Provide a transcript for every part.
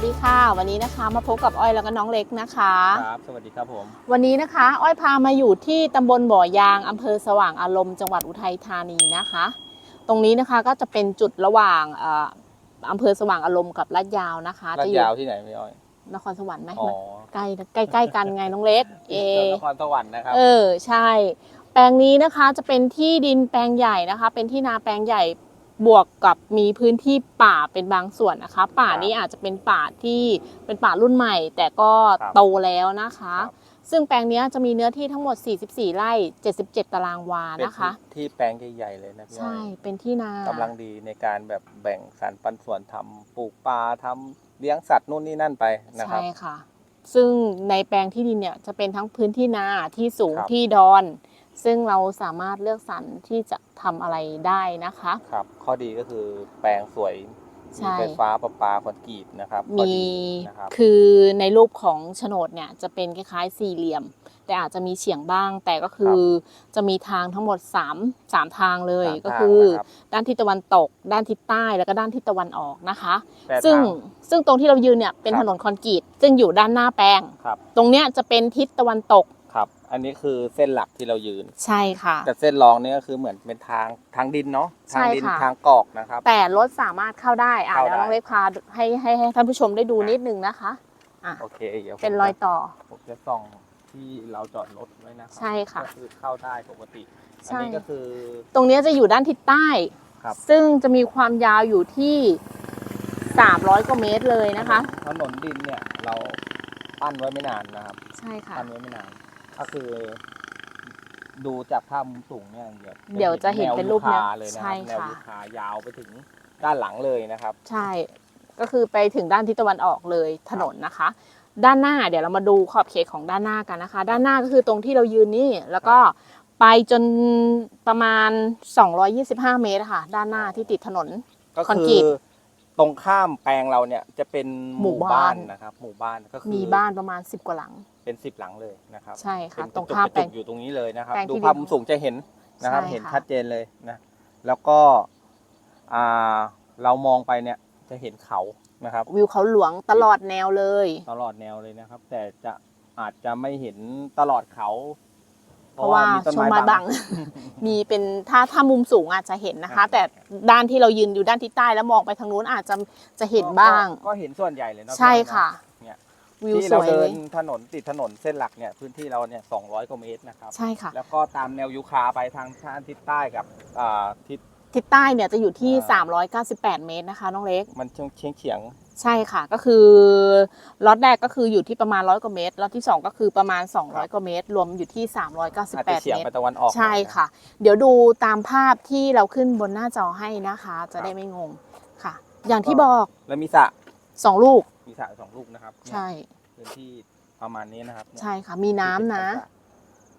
วันนี้นะคะมาพบกับอ้อยแล้วก็น้องเล็กนะคะ ครับ สวัสดีครับผม วันนี้นะคะ อ้อยพามาอยู่ที่ตำบลบ่อยางอำเภอสว่างอารมณ์จังหวัดอุทัยธานีนะคะ ตรงนี้นะคะก็จะเป็นจุดระหว่างเอ่ออำเภอสว่างอารมณ์กับลาดยาวนะคะลาดจะอยู่ยาวที่ไหนพี่อ้อย นครสวรรค์ไหมอ๋อใกล้ใกล้ใกล้กันไงน้องเล็ก เอจังหวัดนครสวรรค์นะครับ เออใช่ แปลงนี้นะคะจะเป็นที่ดินแปลงใหญ่นะคะ เป็นที่นาแปลงใหญ่ บวกกับมีพื้นที่ป่าเป็นบางส่วนนะคะ ป่านี้อาจจะเป็นป่าที่เป็นป่ารุ่นใหม่ แต่ก็ครับโตแล้วนะคะครับซึ่งแปลงเนี้ยจะมีเนื้อที่ทั้งหมด 44 ไร่ 77 ตารางวาเป็นนะคะ ที่แปลงใหญ่ๆเลยนะพี่อ้ใช่อยเป็นที่นากำลังดีในการแบบแบ่งสรรปันส่วนทำปลูกปลาทำเลี้ยงสัตว์นู่นนี่นั่นไปนะครับใช่ค่ะ ซึ่งในแปลงที่ดินเนี่ยจะเป็นทั้งพื้นที่นาที่สูงครับที่ดอน ซึ่งเราสามารถเลือกสรรที่จะทำอะไรได้นะคะ ครับ ข้อดีก็คือแปลงสวยใช่ มีไฟฟ้าประปาคอนกรีตนะครับข้อมีดีนะครับคือในรูปของโฉนดเนี่ยจะเป็นคล้ายๆสี่เหลี่ยม แต่อาจจะมีเฉียงบ้าง แต่ก็คือจะมีทางทั้งหมด3 3ทางเลยสามก็ทางคือนะครับด้านทิศตะวันตก ด้านทิศใต้แล้วก็ด้านทิศตะวันออกนะคะ แต่ซึ่งทางซึ่งตรงที่เรายืนเนี่ยเป็นครับ ถนนคอนกรีตซึ่งอยู่ด้านหน้าแปลง ครับ ตรงเนี้ยจะเป็นทิศตะวันตกครับ อันนี้คือเส้นหลักที่เรายืน ใช่ค่ะ แต่เส้นรองเนี่ยก็คือเหมือนเป็นทางทางดินเนาะใช่ทางดินค่ะทางกอกนะครับ แต่รถสามารถเข้าได้อะเข้าเดี๋ยวได้น้องเล็กพาให้ให้ให้ท่านผู้ชมได้ดูนิดนึงนะคะอะโอเคเดี๋ยวผมเป็นรอยจะต่อผมจะส่องที่เราจอดรถไว้นะครัใช่ค่ะก็คือเข้าได้ปกติใช่อันนี้ก็คือ ตรงเนี้ยจะอยู่ด้านทิศใต้ครับซึ่งจะมีความยาวอยู่ที่300กว่าเมตรเลยนะคะถนนดินเนี่ยเราปั้นไว้ไม่นานนะครับ ใช่ค่ะปั้นไว้ไม่นาน ก็คือดูจากภาพมุมสูงเนี่ยเดี๋ยวจะเห็นเป็นรูปแนแนววยูคาเลยนะใช่ครับแนวค่ะยูคายาวไปถึงด้านหลังเลยนะครับ ใช่ ก็คือไปถึงด้านทิศตะวันออกเลยถนนนะคะ ด้านหน้าเดี๋ยวเรามาดูขอบเขตของด้านหน้ากันนะคะ ด้านหน้าก็คือตรงที่เรายืนนี่แล้วก็ไปจนประมาณ 225 เมตรค่ะ ด้านหน้าที่ติดถนนก็คอนคืกรีอตตรงข้ามแปลงเราเนี่ยจะเป็นหมู่บ้านนะครับ หมู่บ้านก็คือมีบ้านประมาณ 10 กว่าหลัง เป็นสิบหลังเลยนะครับใช่ค่ะเป็นตรงกระจุกข้ามกระแปลจุงกอยู่ตรงนี้เลยนะครับ แปลงที่ดูภาพมุมสูงจะเห็นนะครับ ใช่เห็นค่ะชัดเจนเลยนะแล้วก็อ่าเรามองไปเนี่ยจะเห็นเขานะครับ วิวเขาหลวงตลอดแนวเลย ตลอดแนวเลยนะครับ แต่จะอาจจะไม่เห็นตลอดเขาเพราะว่าต้นช่วงไม้บัง มีเป็นถ้าถ้ามุมสูงอาจจะเห็นนะคะ แต่ด้านที่เรายืนอยู่ด้านทิศใต้แล้วมองไปทางนู้นอาจจะจะเห็นบ้าง ก็ก็เห็นส่วนใหญ่เลยเนาะใช่พี่อ้อยเนอค่ะเนี่ย วิวที่สเราวยเดิเลนยถนนติดถนนเส้นหลักเนี่ยพื้นที่เราเนี่ย200กว่าเมตรนะครับ ใช่ค่ะ แล้วก็ตามแนวยูคาไปทางทางทิศใต้กับอ่าทิศ ทิศใต้เนี่ยจะอยู่ที่ อ่า398 เมตรนะคะน้องเล็ก มันเฉียงเฉียงเฉียงใช่ค่ะก็คือล็อตแรกก็คืออยู่ที่ประมาณร้อยกว่าเมตรล็อตที่สองก็คือประมาณ 200 กว่าเมตร รวมอยู่ที่อาจจะ398 เฉียงเมตไปร ตะวันออกใช่หน่อยน ค่ะ เดี๋ยวดูตามภาพที่เราขึ้นบนหน้าจอให้นะคะ จะได้ไม่งงค่ะ อย่างที่บอก แล้วมีสระ สองลูก มีสระสองลูกนะครับเนี่ยใช่ พื้นที่ประมาณนี้นะครับเนี่ยใช่ค่ะ มีน้ำนะ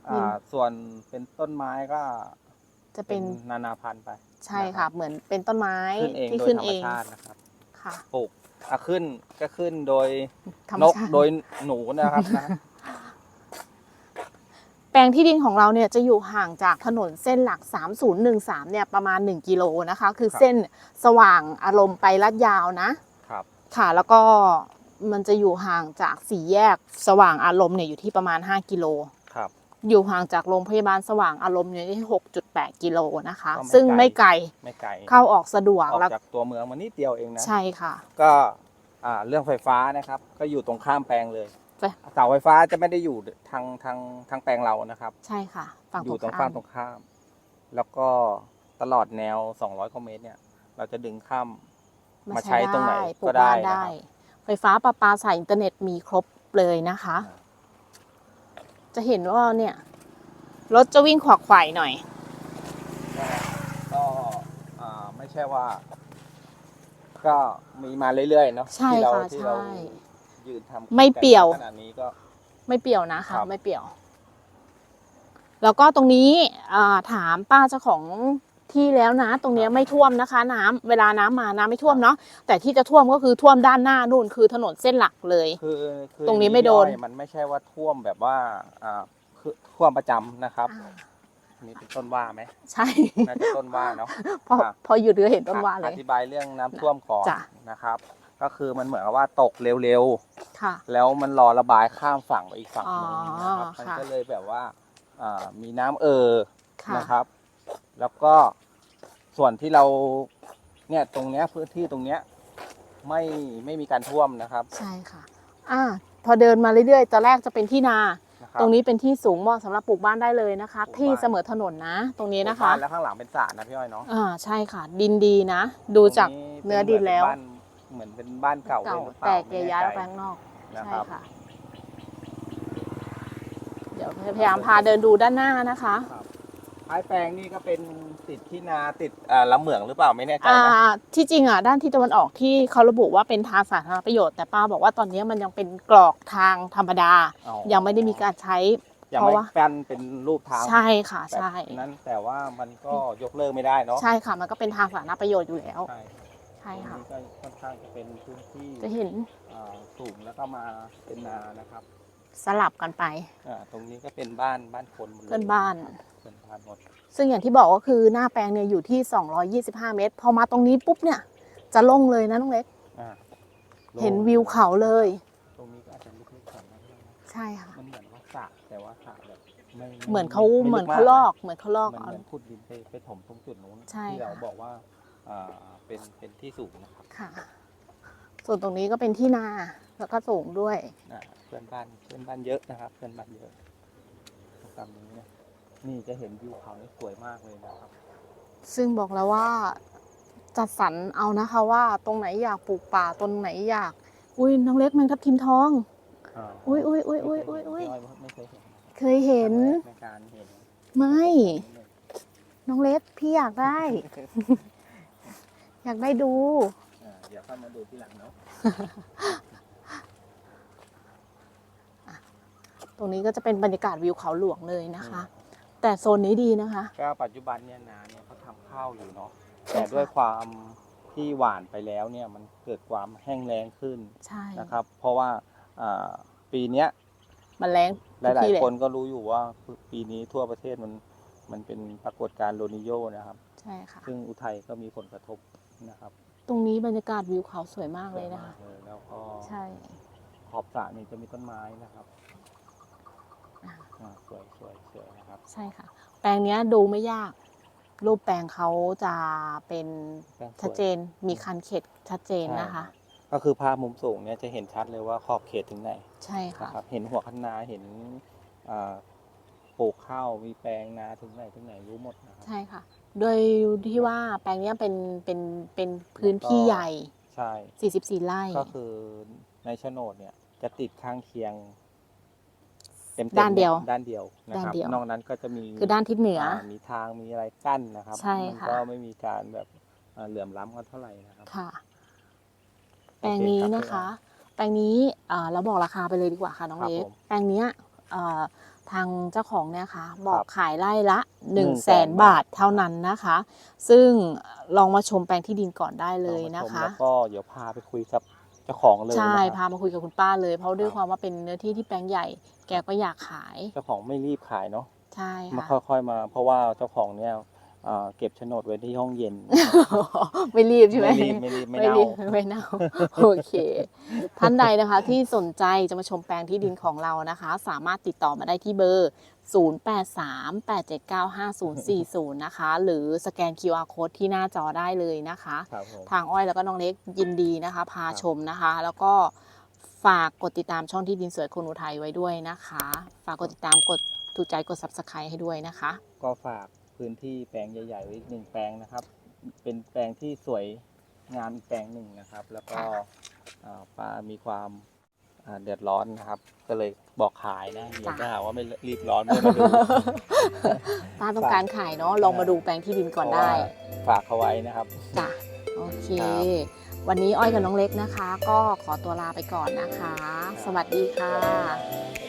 อ่าส่วนเป็นต้นไม้ก็จะเป็นนานาพันธุ์ไปใช่ค่ะ เหมือนเป็นต้นไม้ขึ้นเองที่โดยขึ้นธรรเอมงชาตินะครับค่ะ ปลูกอะขึ้นก็ขึ้นโดยธรรมนกชาติ โดยหนูนะครับนะ แปลงที่ดินของเราเนี่ยจะอยู่ห่างจากถนนเส้นหลัก 3013เนี่ยประมาณ 1 กิโลนะคะ คือครับ เส้นสว่างอารมณ์ไปลาดยาวนะ ครับค่ะ แล้วก็มันจะอยู่ห่างจากสี่แยกสว่างอารมณ์เนี่ยอยู่ที่ประมาณ 5 กิโล ครับ อยู่ห่างจากโรงพยาบาลสว่างอารมณ์อยู่ที่ 6.8 กิโลนะคะ ก็ไม่ซึ่งไกล ไม่ไกลไม่ไกลเข้าออกสะดวกออกแล้วจากตัวเมืองมานิดเดียวเองนะ ใช่ค่ะ ก็อ่าเรื่องไฟฟ้านะครับ ก็อยู่ตรงข้ามแปลงเลยไฟเสาไฟฟ้าจะไม่ได้อยู่ทางทางทางแปลงเรานะครับ ใช่ค่ะฝั่งอยู่ตรงข้าข้ามมตรงข้าม แล้วก็ตลอดแนว 200กว่าเมตรเนี่ย เราจะดึงข้าม มาใช้ตรงไหนปลูก็ได้บ้านนะครับ ไฟฟ้าประปาสายอินเทอร์เน็ตมีครบเลยนะคะ อ่าจะเห็นว่าเนี่ย รถจะวิ่งขวักไขว่หน่อย ก็อ่าไม่ใช่ว่า ก็มีมาเรื่อยๆเนาะใช่ที่เราค่ะที่เราใช่ ยืนทำไม่เปี่ยว ขนาดนี้ก็ ไม่เปี่ยวนะคะ ครับ ไม่เปี่ยว แล้วก็ตรงนี้อ่าถามป้าเจ้าของ ที่แล้วนะ ตรงเนี้ยไม่ท่วมนะคะ น้ำเวลาน้ำมาน้ำไม่ท่วมเนาะแต่ที่จะท่วมก็คือท่วมด้านหน้านู่นคือถนนเส้นหลักเลย คือคือตรงนี้ไม่โดนย่อยมันไม่ใช่ว่าท่วมแบบว่าอ่าคือท่วมประจำนะครับอ่านี่เป็นต้นว่าไหมใช่น่าจะต้นว่าเนาะพออะพออยู่เรือเห็นต้นว่าเลอยธิบายเรื่องน้ำท่วมก่อนจ้ะนะครับ ก็คือมันเหมือนกับว่าตกเร็วค่ะๆแล้วมันรอระบายข้ามฝั่งไปอีกฝั่งหนึงนะครับอ๋อมันค่ะก็เลยแบบว่าอ่ามีน้ำเอ่อค่ะนะครับ แล้วก็ส่วนที่เราเนี่ยตรงเนี้ยพื้นที่ตรงเนี้ยไม่ไม่มีการท่วมนะครับใช่ค่ะ อ่า พอเดินมาเรื่อยๆตอนแรกจะเป็นที่นานะคบ ตรงนี้เป็นที่สูงเหมาะสำหรับปลูกบ้านได้เลยนะคะ ปลูกบ้าน ที่เสมอถนนนะ ตรงนี้นะคะ บ้าแล้วข้างหลังเป็นสระนะพี่อ้อยเนาะอ่าใช่ค่ะ ดินดีนะ ดูจากตรงเนื้อดินแล้วเป็บ้าเหมือนเป็นบ้านเก่าเก่าด้วยหรือเปล่แตกไม่ย้ายๆอแน่อกใจไปข้างนอก นะใช่ครับ ค่ะ เดี๋ยวพยายามพาเดินดูด้านหน้านะคะ ท้ายแปลงนี่ก็เป็นติดที่นาติดอ่าลำเหมืองหรือเปล่าไม่แน่ใจอ่านะที่จริงอะด้านที่ตะวันออกที่เขาระบุว่าเป็นทางสาธารณประโยชน์แต่ป้าบอกว่าตอนนี้มันยังเป็นกรอกทางธรรมดา อ๋อยังไม่ได้มีการใช้ ยังเพราะไม่ว่ากันเป็นรูปทางใช่ค่ะแบบใช่นั้นแต่ว่ามันก็ยกเลิกไม่ได้เนาะใช่ค่ะ มันก็เป็นทางสาธารณประโยชน์อยู่แล้ว ใช่ใช่ค่ะ ตรงนี้ก็ค่อนข้างจะเป็นพื้นที่จะเห็นอ่าสูงแล้วก็มาเป็นนานะครับสลับกันไปอ่าตรงนี้ก็เป็นบ้านบ้านคนหมดเลย เพื่อนบ้าน เพื่อนบ้านหมดซึ่งอย่างที่บอกก็คือหน้าแปลงเนี่ยอยู่ที่ 225 เมตร พอมาตรงนี้ปุ๊บเนี่ยจะโล่งเลยนะน้องเล็ก อ่าเห็นวิวเขาเลย ตรงนี้ก็อาจจะลึกๆก่อนนะพี่นะใช่ค่ะ มันเหมือนว่าสระแต่ว่าสระแบบไม่เหมือนเขาไเหมือนกเขานะลอก เหมือนเขาลอกมันเอา เหมือนขุดดินไปไปถมตรงจุดนู้นใช่ที่เราค่ะ บอกว่าอ่าเป็นเป็นที่สูงนะครับค่ะ ส่วนตรงนี้ก็เป็นที่นาแล้วก็สูงด้วย อ่าเพื่อนบ้านเพื่อนบ้านเยอะนะครับ เพื่อนบ้านเยอะตามนี้นะ นี่จะเห็นวิวเขานี่สวยมากเลยนะครับ ซึ่งบอกแล้วว่าจัดสรรเอานะคะว่าตรงไหนอยากปลูกป่าตรงไหนอยาก อุ้ยน้องเล็กแมงทับทิมทอง อ่าอุ๊ยอุ๊ยอุ๊ยอุ๊ยอุ๊ยอุ๊ยไม่เคยเห็นเคยเห็นครั้งแรกในการเห็นไม่ น้องเล็กพี่อยากได้ อยากได้ดู อ่าเดี๋ยวเข้ามาดูที่หลังเนาะตรงนี้ก็จะเป็นบรรยากาศวิวเขาหลวงเลยนะคะ แต่โซนนี้ดีนะคะ ก็ปัจจุบันเนี่ยนาเนี่ยเขาทำข้าวอยู่เนาะใช่แต่ค่ะ ด้วยความที่หวานไปแล้วเนี่ยมันเกิดความแห้งแล้งขึ้นใช่นะครับ เพราะว่าอ่าปีเนี้ยมันแรงหลาย ที่แหๆคนก็รู้อยู่ว่าปีนี้ทั่วประเทศมันมันเป็นปรากฏการณ์โลนิโยนะครับ ใช่ค่ะ ซึ่งอุทัยก็มีผลกระทบนะครับตรงนี้บรรยากาศวิวเขาสวยมากเลยนะคะสวมากเลยแล้วก็ใช่ ขอบสระนี่จะมีต้นไม้นะครับอ่าอ่า สวยสวยสวยนะครับ ใช่ค่ะ แปลงเนี้ยดูไม่ยาก รูปแปลงเขาจะเป็นแปลงสวย ชัดเจนมีคันเขตชัดเจนนะคะ ก็คือภาพมุมสูงเนี่ยจะเห็นชัดเลยว่าขอบเขตถึงไหนใช่ค่ะ นะครับ เห็นหัวคันนาเห็นอ่าปลูกข้าวมีแปลงนาถึงไหนถึงไหนรู้หมดนะครับ ใช่ค่ะ โดยที่ว่าแปลงเนี้ยเป็นเป็นเป็นพื้นที่ใหญ่ ใช่ 44 ไร่ ก็คือในโฉนดเนี่ยจะติดข้างเคียงเต็มๆด้านเดียวด้านเดียวนะด้านครับเดียวนอกนั้นก็จะมีคือด้านทิศเหนือามีทางมีอะไรกั้นนะครับใช่มัค่ะ ก็ไม่มีการแบบอ่าเหลื่อมล้ำกันเท่าไหร่นะครับ ค่ะ แปลงนี้นะคะ แปลงนี้เอ่อเราบอกราคาไปเลยดีกว่าค่ะน้องครับเล็กผมแปลงเนี้ยเอ่อทางเจ้าของเนี่ยค่ะ บอกครับขายไร่ละ1 0 0 0 0 100,000แสนบาทเท่านั้นนะคะ ซึ่งลองมาชมแปลงที่ดินก่อนได้เลยลองนะมาชมคะ แล้วก็เดี๋ยวพาไปคุยกับเจ้าของเลยใช่ นะครับ พามาคุยกับคุณป้าเลย เพราะด้วยครับ ความว่าเป็นเนื้อที่ที่แปลงใหญ่ แกก็อยากขายเจ้าของไม่รีบขายเนาะใช่มาค่ะค่อยๆมา เพราะว่าเจ้าของเนี่ยอ่าเก็บโฉนดไว้ที่ห้องเย็น ไม่รีบใช่ไหมไม่รีบไม่รีบไม่เน่ารีบไม่เน่าโอเค ท่านใดนะคะที่สนใจจะมาชมแปลงที่ดินของเรานะคะ สามารถติดต่อมาได้ที่เบอร์ 0838795040 นะคะ หรือสแกน QR code ที่หน้าจอได้เลยนะคะครับผมทางอ้อยแล้วก็น้องเล็กยินดีนะคะ พาครับชมนะคะ แล้วก็ ฝากกดติดตามช่องที่ดินสวยคนอุทัยไว้ด้วยนะคะ ฝากกดติดตามกดถูกใจกด subscribe ให้ด้วยนะคะ ก็ฝากพื้นที่แปลงใหญ่ๆไว้อีกหนึ่งแปลงนะครับ เป็นแปลงที่สวยงามอีกแปลงหนึ่งนะครับ แล้วก็ค่ะอ่าป้ามีความอ่าเดือดร้อนนะครับ ก็เลยบอกขายนะเดี๋ยวจะหาว่าไม่รีบร้อนไม่มาดู ป้าต้องการขายเนาะลองมาดูแปลงที่ดินก่อนได้เพราะว่าฝากเขาไว้นะครับ จ้ะโอเค ครับ วันนี้อ้อยกับน้องเล็กนะคะ ก็ขอตัวลาไปก่อนนะคะ สวัสดีค่ะส